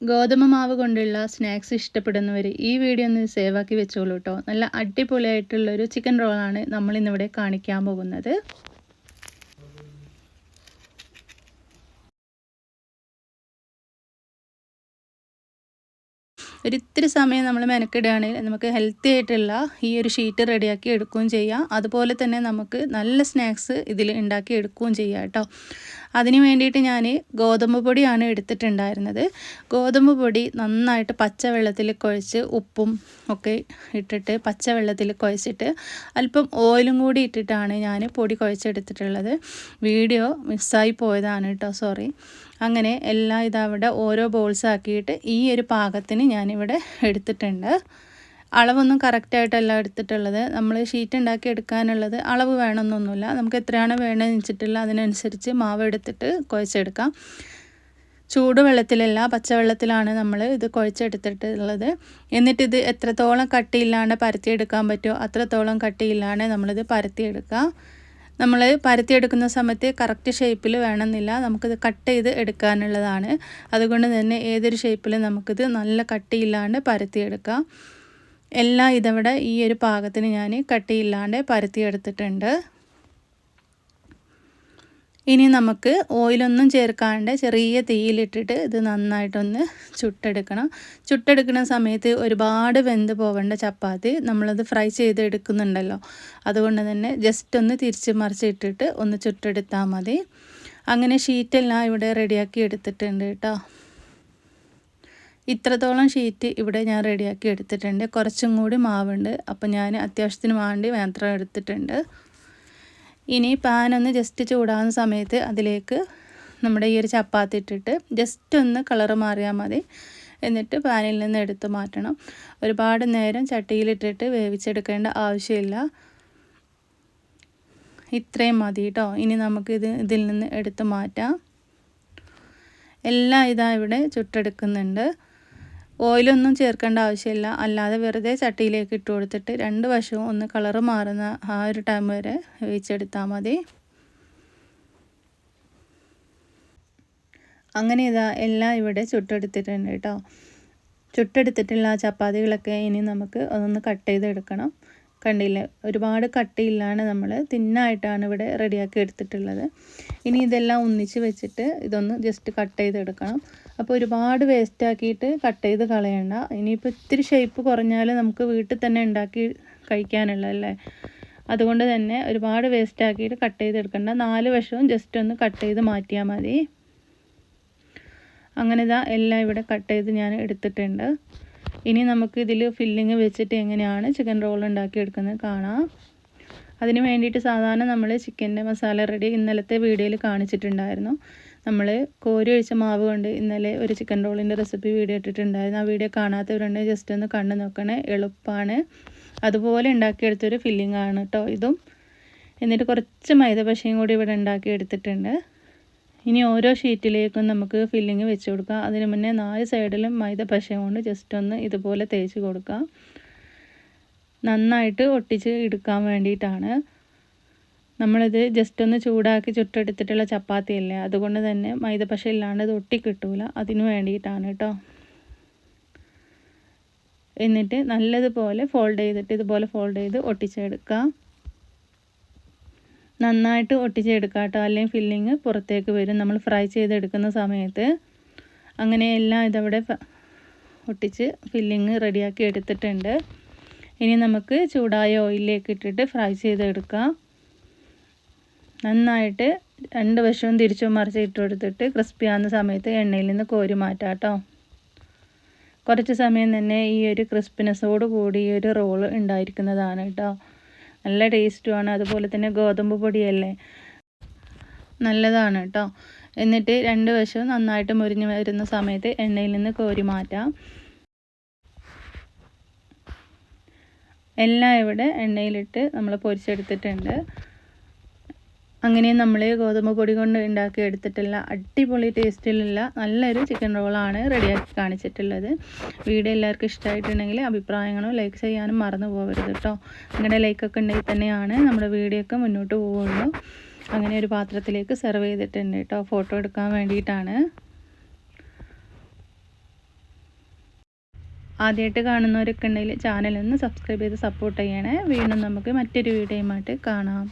ഗോതമ്പ് മാവ് കൊണ്ടുള്ള സ്നാക്സ് ഇഷ്ടപ്പെടുന്നവർ ഈ വീഡിയോ ഒന്ന് സേവാക്കി വെച്ചോളൂ കേട്ടോ. നല്ല അടിപൊളിയായിട്ടുള്ളൊരു ചിക്കൻ റോളാണ് നമ്മളിന്നിവിടെ കാണിക്കാൻ പോകുന്നത്. ഒരിത്തിരി സമയം നമ്മൾ മെനക്കിടുകയാണെങ്കിൽ നമുക്ക് ഹെൽത്തി ആയിട്ടുള്ള ഈ ഒരു ഷീറ്റ് റെഡിയാക്കി എടുക്കുകയും ചെയ്യാം. അതുപോലെ തന്നെ നമുക്ക് നല്ല സ്നാക്സ് ഇതിൽ ഉണ്ടാക്കി എടുക്കുകയും ചെയ്യാം കേട്ടോ. അതിന് വേണ്ടിയിട്ട് ഞാൻ ഗോതമ്പ് പൊടിയാണ് എടുത്തിട്ടുണ്ടായിരുന്നത്. ഗോതമ്പ് പൊടി നന്നായിട്ട് പച്ചവെള്ളത്തിൽ കുഴച്ച് ഉപ്പും ഒക്കെ ഇട്ടിട്ട് പച്ചവെള്ളത്തിൽ കുഴച്ചിട്ട് അല്പം ഓയിലും കൂടി ഇട്ടിട്ടാണ് ഞാൻ പൊടി കുഴച്ചെടുത്തിട്ടുള്ളത്. വീഡിയോ മിസ്സായി പോയതാണ് കേട്ടോ സോറി. അങ്ങനെ എല്ലാം ഇതവിടെ ഓരോ ബോൾസ് ആക്കിയിട്ട് ഈ ഒരു പാകത്തിന് ഞാനിവിടെ എടുത്തിട്ടുണ്ട്. അളവൊന്നും കറക്റ്റായിട്ടല്ല എടുത്തിട്ടുള്ളത്. നമ്മൾ ഷീറ്റ് ഉണ്ടാക്കി എടുക്കാനുള്ളത് അളവ് വേണമെന്നൊന്നുമില്ല നമുക്ക് എത്രയാണ് വേണമെന്ന് വെച്ചിട്ടുള്ള അതിനനുസരിച്ച് മാവ് എടുത്തിട്ട് കുഴച്ചെടുക്കാം. ചൂടുവെള്ളത്തിലല്ല പച്ചവെള്ളത്തിലാണ് നമ്മൾ ഇത് കുഴച്ചെടുത്തിട്ടുള്ളത്. എന്നിട്ടിത് എത്രത്തോളം കട്ടിയില്ലാണ്ട് പരത്തിയെടുക്കാൻ പറ്റുമോ അത്രത്തോളം കട്ടിയില്ലാണ്ട് നമ്മളിത് പരത്തിയെടുക്കുക നമ്മൾ പരത്തിയെടുക്കുന്ന സമയത്ത് കറക്റ്റ് ഷേപ്പിൽ വേണമെന്നില്ല. നമുക്കിത് കട്ട് ചെയ്ത് എടുക്കാനുള്ളതാണ്. അതുകൊണ്ട് തന്നെ ഏതൊരു ഷേപ്പിലും നമുക്കിത് നല്ല കട്ടിയില്ലാണ്ട് പരത്തിയെടുക്കാം. എല്ലാം ഇതവിടെ ഈ ഒരു പാകത്തിന് ഞാൻ കട്ടിയില്ലാണ്ട് പരത്തിയെടുത്തിട്ടുണ്ട് ഇനി നമുക്ക് ഓയിലൊന്നും ചേർക്കാണ്ട് ചെറിയ തീയിലിട്ടിട്ട് ഇത് നന്നായിട്ടൊന്ന് ചുട്ടെടുക്കണം. ചുട്ടെടുക്കുന്ന സമയത്ത് ഒരുപാട് വെന്ത് പോവേണ്ട ചപ്പാത്തി നമ്മളത് ഫ്രൈ ചെയ്തെടുക്കുന്നുണ്ടല്ലോ. അതുകൊണ്ട് തന്നെ ജസ്റ്റ് ഒന്ന് തിരിച്ച് മറിച്ചിട്ടിട്ട് ഒന്ന് ചുട്ടെടുത്താൽ മതി. അങ്ങനെ ഷീറ്റെല്ലാം ഇവിടെ റെഡിയാക്കി എടുത്തിട്ടുണ്ട് കേട്ടോ ഇത്രത്തോളം ഷീറ്റ് ഇവിടെ ഞാൻ റെഡിയാക്കി എടുത്തിട്ടുണ്ട്. കുറച്ചും കൂടി മാവുണ്ട്. അപ്പോൾ ഞാൻ അത്യാവശ്യത്തിന് വേണ്ടി മാത്രം എടുത്തിട്ടുണ്ട്. ഇനി പാൻ ഒന്ന് ജസ്റ്റ് ചൂടാകുന്ന സമയത്ത് അതിലേക്ക് നമ്മുടെ ഈ ഒരു ചപ്പാത്തി ഇട്ടിട്ട് ജസ്റ്റ് ഒന്ന് കളറ് മാറിയാൽ മതി. എന്നിട്ട് പാനിൽ നിന്ന് എടുത്ത് മാറ്റണം. ഒരുപാട് നേരം ചട്ടിയിലിട്ടിട്ട് വേവിച്ചെടുക്കേണ്ട ആവശ്യമില്ല. ഇത്രയും മതി കേട്ടോ ഇനി നമുക്കിത് ഇതിൽ നിന്ന് എടുത്ത് മാറ്റാം. എല്ലാം ഇതാ ഇവിടെ ചുട്ടെടുക്കുന്നുണ്ട്. ഓയിലൊന്നും ചേർക്കേണ്ട ആവശ്യമില്ല. അല്ലാതെ വെറുതെ ചട്ടിയിലേക്ക് ഇട്ട് കൊടുത്തിട്ട് രണ്ട് വശവും ഒന്ന് കളറ് മാറുന്ന ആ ഒരു ടൈം വരെ വേവിച്ചെടുത്താൽ മതി. അങ്ങനെ ഇതാ എല്ലാം ഇവിടെ ചുട്ടെടുത്തിട്ടുണ്ട് കേട്ടോ ചുട്ടെടുത്തിട്ടുള്ള ആ ചപ്പാത്തികളൊക്കെ ഇനി നമുക്ക് അതൊന്ന് കട്ട് ചെയ്തെടുക്കണം. കണ്ടില്ലേ? ഒരുപാട് കട്ടിയില്ലാണ് നമ്മൾ തിന്നായിട്ടാണ് ഇവിടെ റെഡിയാക്കി എടുത്തിട്ടുള്ളത്. ഇനി ഇതെല്ലാം ഒന്നിച്ച് വെച്ചിട്ട് ഇതൊന്ന് ജസ്റ്റ് കട്ട് ചെയ്തെടുക്കണം. അപ്പോൾ ഒരുപാട് വേസ്റ്റാക്കിയിട്ട് കട്ട് ചെയ്ത് കളയണ്ട. ഇനിയിപ്പോൾ ഇത്തിരി ഷേപ്പ് കുറഞ്ഞാൽ നമുക്ക് വീട്ടിൽ തന്നെ ഉണ്ടാക്കി കഴിക്കാനുള്ളതല്ലേ അതുകൊണ്ട് തന്നെ ഒരുപാട് വേസ്റ്റാക്കിയിട്ട് കട്ട് ചെയ്തെടുക്കണ്ട നാല് വശവും ജസ്റ്റ് ഒന്ന് കട്ട് ചെയ്ത് മാറ്റിയാൽ മതി. അങ്ങനെ ഇതാ എല്ലാം ഇവിടെ കട്ട് ചെയ്ത് ഞാൻ എടുത്തിട്ടുണ്ട്. ഇനി നമുക്ക് ഇതിൽ ഫില്ലിങ് വെച്ചിട്ട് എങ്ങനെയാണ് ചിക്കൻ റോൾ ഉണ്ടാക്കിയെടുക്കുന്നത് കാണാം. അതിന് വേണ്ടിയിട്ട് സാധാരണ നമ്മൾ ചിക്കന്റെ മസാല റെഡി ഇന്നലത്തെ വീഡിയോയിൽ കാണിച്ചിട്ടുണ്ടായിരുന്നു. നമ്മൾ കോരി ഒഴിച്ച മാവ് കൊണ്ട് ഇന്നലെ ഒരു ചിക്കൻ റോളിന്റെ റെസിപ്പി വീഡിയോ ഇട്ടിട്ടുണ്ടായിരുന്നു. ആ വീഡിയോ കാണാത്തവരുണ്ട് ജസ്റ്റ് ഒന്ന് കണ്ണു നോക്കണേ. എളുപ്പമാണ് അതുപോലെ ഉണ്ടാക്കിയെടുത്തൊരു ഫില്ലിംഗ് ആണ് കേട്ടോ ഇതും. എന്നിട്ട് കുറച്ച് മൈദ പശയും കൂടി ഇവിടെ ഉണ്ടാക്കി എടുത്തിട്ടുണ്ട് ഇനി ഓരോ ഷീറ്റിലേക്കും നമുക്ക് ഫില്ലിങ് വെച്ച് കൊടുക്കാം. അതിന് മുന്നേ നാല് സൈഡിലും മൈദ പശ കൊണ്ട് ജസ്റ്റ് ഒന്ന് ഇതുപോലെ തേച്ച് കൊടുക്കാം. നന്നായിട്ട് ഒട്ടിച്ച് എടുക്കാൻ വേണ്ടിയിട്ടാണ്. നമ്മളിത് ജസ്റ്റ് ഒന്ന് ചൂടാക്കി ചുട്ടെടുത്തിട്ടുള്ള ചപ്പാത്തി അല്ലേ അതുകൊണ്ട് തന്നെ മൈദപ്പശ ഇല്ലാണ്ട് ഇത് ഒട്ടി കിട്ടൂല. അതിനു വേണ്ടിയിട്ടാണ് കേട്ടോ. എന്നിട്ട് നല്ലതുപോലെ ഫോൾഡ് ചെയ്തിട്ട് ഇതുപോലെ ഫോൾഡ് ചെയ്ത് ഒട്ടിച്ചെടുക്കാം. നന്നായിട്ട് ഒട്ടിച്ചെടുക്കാം കേട്ടോ. അല്ലെങ്കിൽ ഫില്ലിങ് പുറത്തേക്ക് വരും. നമ്മൾ ഫ്രൈ ചെയ്തെടുക്കുന്ന സമയത്ത്. അങ്ങനെ എല്ലാം ഇതവിടെ ഒട്ടിച്ച് ഫില്ലിങ് റെഡിയാക്കി എടുത്തിട്ടുണ്ട്. ഇനി നമുക്ക് ചൂടായ ഓയിലിലേക്ക് ഇട്ടിട്ട് ഫ്രൈ ചെയ്തെടുക്കാം. നന്നായിട്ട് രണ്ട് വശവും തിരിച്ചും മറിച്ച് ഇട്ട് കൊടുത്തിട്ട് ക്രിസ്പി ആകുന്ന സമയത്ത് എണ്ണയിൽ നിന്ന് കോരി മാറ്റാം കേട്ടോ. കുറച്ച് സമയം തന്നെ ഈ ഒരു ക്രിസ്പിനെസ്സോട് കൂടി ഈ ഒരു റോൾ ഉണ്ടായിരിക്കുന്നതാണ് കേട്ടോ. നല്ല ടേസ്റ്റുമാണ് അതുപോലെ തന്നെ ഗോതമ്പ് പൊടിയല്ലേ? നല്ലതാണ് കേട്ടോ. എന്നിട്ട് രണ്ട് വശവും നന്നായിട്ട് മുരിഞ്ഞ് വരുന്ന സമയത്ത് എണ്ണയിൽ നിന്ന് കോരി മാറ്റാം. എല്ലാം ഇവിടെ എണ്ണയിലിട്ട് നമ്മൾ പൊരിച്ചെടുത്തിട്ടുണ്ട്. അങ്ങനെ നമ്മൾ ഗോതമ്പ് പൊടി കൊണ്ട് ഉണ്ടാക്കി എടുത്തിട്ടുള്ള അടിപൊളി ടേസ്റ്റിലുള്ള നല്ലൊരു ചിക്കൻ റോളാണ് റെഡിയാക്കി കാണിച്ചിട്ടുള്ളത്. വീഡിയോ എല്ലാവർക്കും ഇഷ്ടമായിട്ടുണ്ടെങ്കിൽ അഭിപ്രായങ്ങളും ലൈക്ക് ചെയ്യാനും മറന്നു പോകരുത് കേട്ടോ നിങ്ങളുടെ ലൈക്കൊക്കെ ഉണ്ടെങ്കിൽ തന്നെയാണ് നമ്മുടെ വീഡിയോ ഒക്കെ മുന്നോട്ട് പോവുള്ളൂ. അങ്ങനെ ഒരു പാത്രത്തിലേക്ക് സെർവ് ചെയ്തിട്ടുണ്ട് കേട്ടോ ഫോട്ടോ എടുക്കാൻ വേണ്ടിയിട്ടാണ്. ആദ്യമായിട്ട് കാണുന്നവരൊക്കെ ഉണ്ടെങ്കിൽ ചാനലൊന്ന് സബ്സ്ക്രൈബ് ചെയ്ത് സപ്പോർട്ട് ചെയ്യണേ. വീണ്ടും നമുക്ക് മറ്റൊരു വീഡിയോയുമായിട്ട് കാണാം.